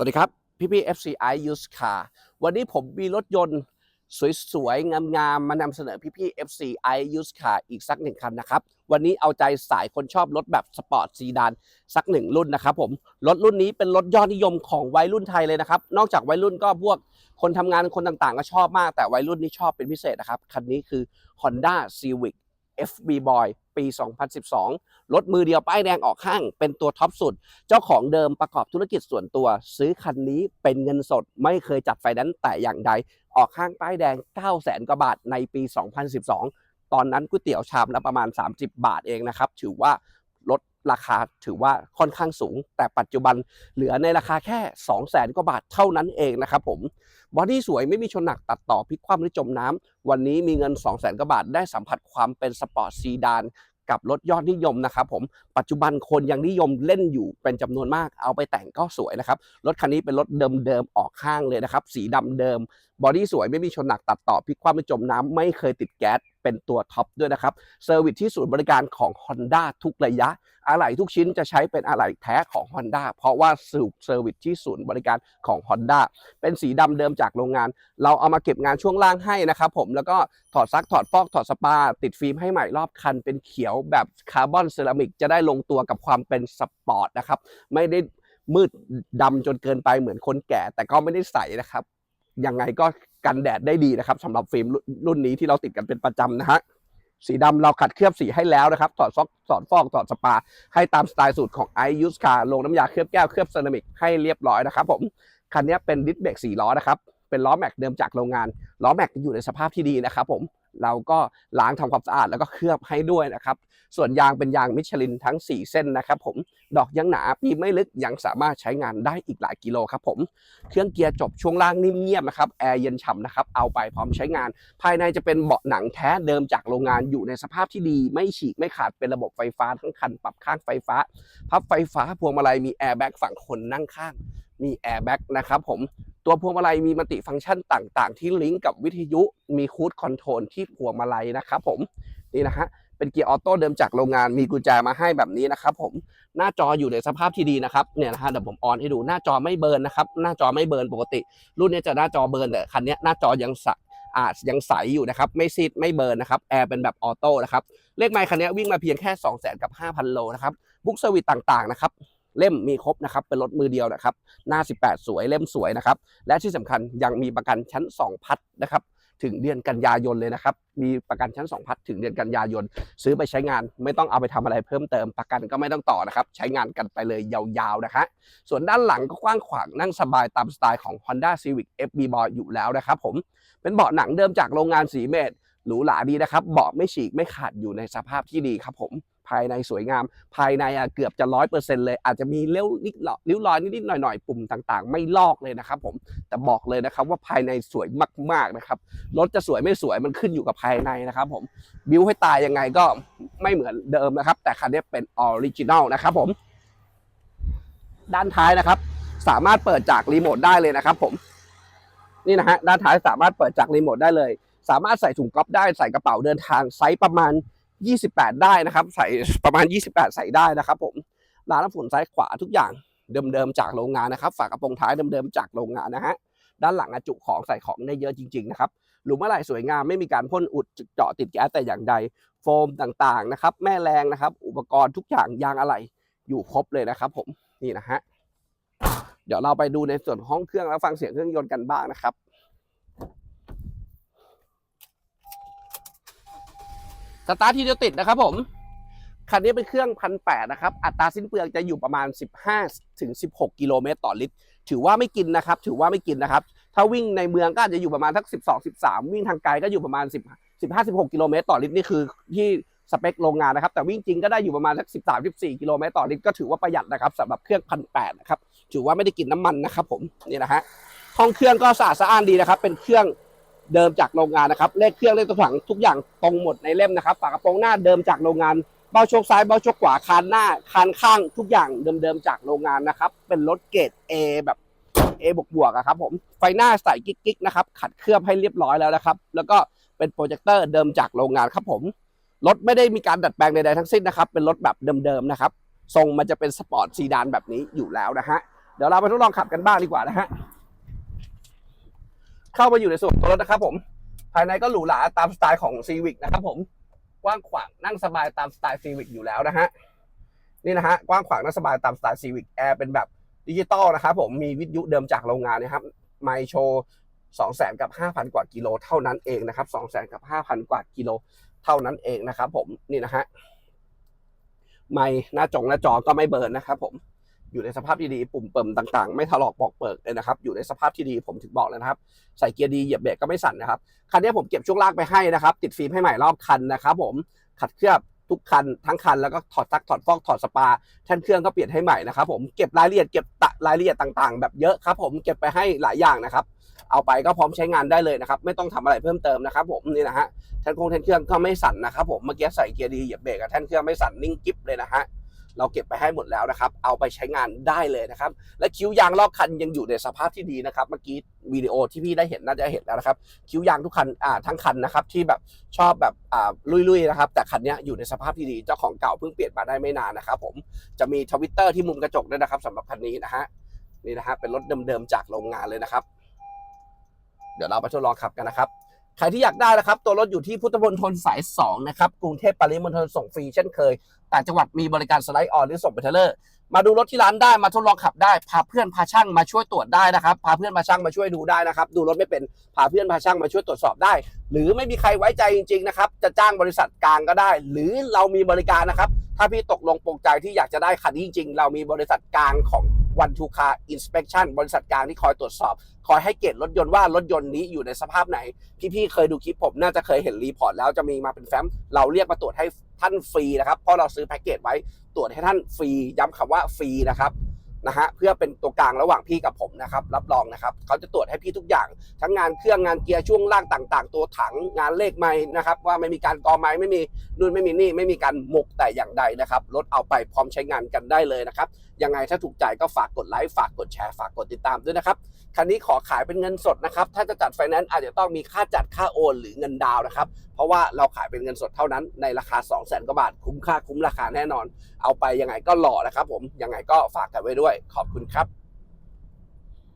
สวัสดีครับพี่พี่ FCI Used Car วันนี้ผมมีรถยนต์สวยๆ งามๆ มานำเสนอพี่พี่ FCI Used Car อีกสักหนึ่งคันนะครับ วันนี้เอาใจสายคนชอบรถแบบสปอร์ตซีดานสักหนึ่งรุ่นนะครับผมรถรุ่นนี้เป็นรถยอดนิยมของวัยรุ่นไทยเลยนะครับ นอกจากวัยรุ่นก็พวกคนทำงานคนต่างๆ ก็ชอบมากแต่วัยรุ่นนี่ชอบเป็นพิเศษนะครับ คันนี้คือ Honda Civic FB Boy ปี 2012 รถมือเดียวป้ายแดงออกข้าง เป็นตัวท็อปสุด เจ้าของเดิมประกอบธุรกิจส่วนตัว ซื้อคันนี้เป็นเงินสดไม่เคยจัดไฟแนนซ์แต่อย่างใด ออกข้างป้ายแดง 9 0 0แสนกว่าบาทในปี 2012 ตอนนั้นก๋วยเตี๋ยวชามละประมาณ 30 บาทเองนะครับ ถือว่า ราคาถือว่าค่อนข้างสูง แต่ปัจจุบันเหลือในราคาแค่ 2 0 0 0 0 0กว่าบาทเท่านั้นเองนะครับผมบอดี้สวยไม่มีชนหนักตัดต่อพลิกคว่ำหรือจมน้ำวันนี้มีเงิน 2 0 0 0 0 0กว่าบาทได้สัมผัสความเป็นสปอร์ตซีดานกับรถยอดนิยมนะครับผมปัจจุบันคนยังนิยมเล่นอยู่เป็นจำนวนมากเอาไปแต่งก็สวยนะครับรถคันนี้เป็นรถเดิมๆออกข้างเลยนะครับสีดำเดิมบอดี้สวยไม่มีชนหนักตัดต่อพลิกคว่ำไม่จมน้ำไม่เคยติดแก๊สเป็นตัวท็อปด้วยนะครับเซอร์วิสที่ศูนย์บริการของ Honda ทุกระยะ อะไหล่ทุกชิ้นจะใช้เป็นอะไหล่แท้ของ Honda เพราะว่าสูบเซอร์วิสที่ศูนย์บริการของ Honda เป็นสีดำเดิมจากโรงงาน เราเอามาเก็บงานช่วงล่างให้นะครับผมแล้วก็ถอดซักถอดฟอกถอดสปา ติดฟิล์มให้ใหม่รอบคัน เป็นเขียวแบบคาร์บอนเซรามิกจะได้ลงตัวกับความเป็นสปอร์ตนะครับไม่ได้มืดดำจนเกินไปเหมือนคนแก่ แต่ก็ไม่ได้ใสนะครับ ยังไงก็กันแดดได้ดีนะครับสำหรับฟิล์มรุ่นนี้ที่เราติดกันเป็นประจำนะฮะสีดำเราขัดเคลือบสีให้แล้วนะครับสอดซอกสอดฟอกสอดสปา ให้ตามสไตล์สูตรของไอยูสคาลงน้ำยาเคลือบแก้วเคลือบเซรามิกให้เรียบร้อยนะครับผมคันนี้เป็นดิสเบรก4ล้อนะครับเป็นล้อแม็กเดิมจากโรงงานล้อแม็กอยู่ในสภาพที่ดีนะครับผม เราก็ล้างทำความสะอาดแล้วก็เคลือบให้ด้วยนะครับ ส่วนยางเป็นยางมิชลินทั้ง 4 เส้นนะครับผมดอกยังหนาปีไม่ลึกยังสามารถใช้งานได้อีกหลายกิโลครับผมเครื่องเกียร์จบช่วงล่างนิ่มเงียบนะครับแอร์เย็นฉ่ำนะครับเอาไปพร้อมใช้งาน ภายในจะเป็นเบาะหนังแท้เดิมจากโรงงานอยู่ในสภาพที่ดี ไม่ฉีกไม่ขาดเป็นระบบไฟฟ้าทั้งคันปรับข้างไฟฟ้า พับไฟฟ้าพวงมาลัยมีแอร์แบ็กฝั่งคนนั่งข้างมีแอร์แบ็กนะครับผม ตัวพวงมาลัยมีมัลติฟังก์ชันต่างๆ ที่ลิงก์กับวิทยุมีคูดคอนโทรลที่พวงมาลัยนะครับผมนี่นะฮะเป็นเกียร์ออโต้เดิมจากโรงงานมีกุญแจมาให้แบบนี้นะครับผมหน้าจออยู่ในสภาพที่ดีนะครับเนี่ยนะฮะเดี๋ยวผมออนให้ดูหน้าจอไม่เบิร์นนะครับหน้าจอไม่เบิร์นปกติ รุ่นนี้จะหน้าจอเบิร์นแต่คันนี้หน้าจอยังใสอ่ายังใสอยู่นะครับไม่ซีดไม่เบิร์นนะครับแอร์เป็นแบบออโต้นะครับเลขไมค์คันนี้วิ่งมาเพียงแค่ 2 0 0 0 0 0กับ5,000โลนะครับบุ๊กเซอร์วิสต่างๆนะครับ เล่มมีครบนะครับเป็นรถมือเดียวนะครับหน้า 18 สวยเล่มสวยนะครับและที่สำคัญยังมีประกันชั้น 2 พัดนะครับถึงเดือนกันยายนเลยนะครับ มีประกันชั้น 2 พัดถึงเดือนกันยายน ซื้อไปใช้งานไม่ต้องเอาไปทำอะไรเพิ่มเติม ประกันก็ไม่ต้องต่อนะครับ ใช้งานกันไปเลยยาวๆนะคะส่วนด้านหลังก็กว้างขวางนั่งสบายตามสไตล์ของ Honda Civic FB Boy อยู่แล้วนะครับผมเป็นเบาะหนังเดิมจากโรงงานสีเมตรหรูหราดีนะครับ เบาะไม่ฉีกไม่ขาดอยู่ในสภาพที่ดีครับผม ภายในสวยงาม ภายในเกือบจะร้อยเปอร์เซ็นต์เลย อาจจะมีเลี้ยวนิดหน่อยริ้วรอยนิดๆหน่อยๆ ปุ่มต่างๆ ไม่ลอกเลยนะครับผมแต่บอกเลยนะครับว่าภายในสวยมากๆนะครับรถจะสวยไม่สวยมันขึ้นอยู่กับภายในนะครับผมบิวให้ตายยังไงก็ไม่เหมือนเดิมนะครับ แต่คันนี้เป็นออริจินอลนะครับผม ด้านท้ายนะครับ สามารถเปิดจากรีโมทได้เลยนะครับ ผมนี่นะฮะด้านท้ายสามารถเปิดจากรีโมทได้เลย สามารถใส่ถุงก๊อฟได้ใส่กระเป๋าเดินทางไซส์ประมาณ 28 ได้นะครับ ใส่ประมาณ 28 ใส่ได้นะครับ ผมราน้ำฝนซ้ายขวาทุกอย่างเดิมๆจากโรงงานนะครับ ฝากระโปรงท้ายเดิมๆจากโรงงานนะฮะด้านหลังอจุของใส่ของได้เยอะจริงๆนะครับหลุมอะไหล่สวยงามไม่มีการพ่นอุดเจาะติดแก๊สแต่อย่างใด โฟมต่างๆนะครับ แม่แรงนะครับ อุปกรณ์ทุกอย่างยางอะไหล่อยู่ครบเลยนะครับผมนี่นะฮะเดี๋ยวเราไปดูในส่วนห้องเครื่องแล้วฟังเสียงเครื่องยนต์กันบ้างนะครับ สตาร์ทที่เดียวติดนะครับผม คันนี้เป็นเครื่องพันแปดนะครับ อัตราสิ้นเปลืองจะอยู่ประมาณ 15ถึง16 กิโลเมตรต่อลิตร ถือว่าไม่กินนะครับ ถือว่าไม่กินนะครับ ถ้าวิ่งในเมืองก็อาจจะอยู่ประมาณทัก 12 13 วิ่งทางไกลก็อยู่ประมาณ 10 15 16 กิโลเมตรต่อลิตรนี่คือที่สเปคโรงงานนะครับ แต่วิ่งจริงก็ได้อยู่ประมาณสัก 13 14 กิโลเมตรต่อลิตรก็ถือว่าประหยัดนะครับสำหรับเครื่องพันแปดนะครับ ถือว่าไม่ได้กินน้ำมันนะครับผม นี่นะฮะ ห้องเครื่องก็สะอาดสะอ้านดีนะครับ เป็นเครื่อง เดิมจากโรงงานนะครับเลขเครื่องเลขตัวถังทุกอย่างตรงหมดในเล่มนะครับฝากระโปรงหน้าเดิมจากโรงงานเบ้าโชคซ้ายเบ้าโชคขวาคานหน้าคานข้างทุกอย่างเดิมๆจากโรงงานนะครับเป็นรถเกรด A แบบ A บวกบวกครับผมไฟหน้าใส่กิ๊กๆนะครับขัดเคลือบให้เรียบร้อยแล้วนะครับ แล้วก็เป็นโปรเจคเตอร์เดิมจากโรงงานครับผมรถไม่ได้มีการดัดแปลงใดๆทั้งสิ้นนะครับ เป็นรถแบบเดิมๆนะครับทรงมันจะเป็นสปอร์ตซีดานแบบนี้อยู่แล้วนะฮะเดี๋ยวเราไปทดลองขับกันบ้างดีกว่านะฮะ เข้ามาอยู่ในส่วนตัวรถนะครับผม ภายในก็หรูหราตามสไตล์ของซีวิกนะครับผม กว้างขวางนั่งสบายตามสไตล์ซีวิกอยู่แล้วนะฮะ นี่นะฮะ กว้างขวางนั่งสบายตามสไตล์ซีวิกแอร์เป็นแบบดิจิตอลนะครับผม มีวิทยุเดิมจากโรงงานนะครับ ไมโชสองแสนกับห้าพันกว่ากิโลเท่านั้นเองนะครับสองแสนกับห้าพันกว่ากิโลเท่านั้นเองนะครับผม นี่นะฮะ ไม่หน้าจงหน้าจอก็ไม่เบิร์นนะครับผม อยู่ในสภาพที่ดีปุ่มเปิมต่างๆ ไม่ถลอกปอกเปิกเลยนะครับ อยู่ในสภาพที่ดีผมถึงบอกเลยนะครับ ใส่เกียร์ดีเหยียบเบรกก็ไม่สั่นนะครับ คันนี้ผมเก็บช่วงล่างไปให้นะครับ ติดฟิล์มให้ใหม่รอบคันนะครับผมขัดเคลือบทุกคันทั้งคันแล้วก็ถอดซักถอดฟอกถอดสปาแท่นเครื่องก็เปลี่ยนให้ใหม่นะครับผมเก็บรายละเอียดเก็บตะรายละเอียดต่างๆ แบบเยอะครับผมเก็บไปให้หลายอย่างนะครับ เอาไปก็พร้อมใช้งานได้เลยนะครับ ไม่ต้องทำอะไรเพิ่มเติมนะครับ ผมนี่นะฮะแท่นคงแท่นเครื่องก็ไม่สั่นนะครับผมเมื่อกี้ใส่เกียร์ดีเหยียบเบรกแท่นเครื่องไม่สั่นนิ่งกิ๊บเลยนะฮะ เราเก็บไปให้หมดแล้วนะครับ เอาไปใช้งานได้เลยนะครับ และคิ้วยางรอบคันยังอยู่ในสภาพที่ดีนะครับ เมื่อกี้วิดีโอที่พี่ได้เห็นน่าจะเห็นแล้วนะครับ คิ้วยางทุกคันอ่าทั้งคันนะครับที่แบบชอบแบบอ่าลุยๆนะครับ แต่คันนี้อยู่ในสภาพที่ดีเจ้าของเก่าเพิ่งเปลี่ยนมาได้ไม่นานนะครับผมจะมีทวิตเตอร์ที่มุมกระจกด้วยนะครับสำหรับคันนี้นะฮะนี่นะฮะเป็นรถเดิมๆจากโรงงานเลยนะครับ เดี๋ยวเราไปทดลองขับกันนะครับ ใครที่อยากได้นะครับ ตัวรถอยู่ที่พุทธมณฑลสาย 2 นะครับ กรุงเทพปริมณฑลส่งฟรีเช่นเคย ต่างจังหวัดมีบริการสไลด์ออนหรือส่งไปเทเลอร์ มาดูรถที่ร้านได้มาทดลองขับได้ พาเพื่อนพาช่างมาช่วยตรวจได้นะครับ พาเพื่อนพาช่างมาช่วยดูได้นะครับ ดูรถไม่เป็น พาเพื่อนพาช่างมาช่วยตรวจสอบได้ หรือไม่มีใครไว้ใจจริงๆนะครับ จะจ้างบริษัทกลางก็ได้ หรือเรามีบริการนะครับ ถ้าพี่ตกลงปรงใจที่อยากจะได้คันนี้จริงๆ เรามีบริษัทกลางของ One to Car Inspection บริษัทกลางที่คอยตรวจสอบ คอยให้เกรดรถยนต์ว่ารถยนต์นี้อยู่ในสภาพไหน พี่ๆเคยดูคลิปผมน่าจะเคยเห็นรีพอร์ตแล้วจะมีมาเป็นแฟ้มเราเรียกมาตรวจให้ท่านฟรีนะครับเพราะเราซื้อแพ็กเกจไว้ตรวจให้ท่านฟรีย้ำคำว่าฟรีนะครับนะฮะเพื่อเป็นตัวกลางระหว่างพี่กับผมนะครับรับรองนะครับเขาจะตรวจให้พี่ทุกอย่าง ทั้งงานเครื่องงานเกียร์ช่วงล่างต่าง ๆ ตัวถังงานเลขไม้นะครับว่าไม่มีการกอไม้ไม่มีนู่นไม่มีนี่ไม่มีการหมกแต่อย่างใดนะครับรถเอาไปพร้อมใช้งานกันได้เลยนะครับ ยังไงถ้าถูกใจก็ฝากกดไลค์ฝากกดแชร์ฝากกดติดตามด้วยนะครับคันนี้ขอขายเป็นเงินสดนะครับ ถ้าจะจัดไฟแนนซ์อาจจะต้องมีค่าจัดค่าโอน หรือเงินดาวนะครับ เพราะว่าเราขายเป็นเงินสดเท่านั้นในราคา 2 0 0 0 0กว่าบาท คุ้มค่าคุ้มราคาแน่นอน เอาไปยังไงก็หล่อนะครับผมยังไงก็ฝากกันไว้ด้วย ขอบคุณครับ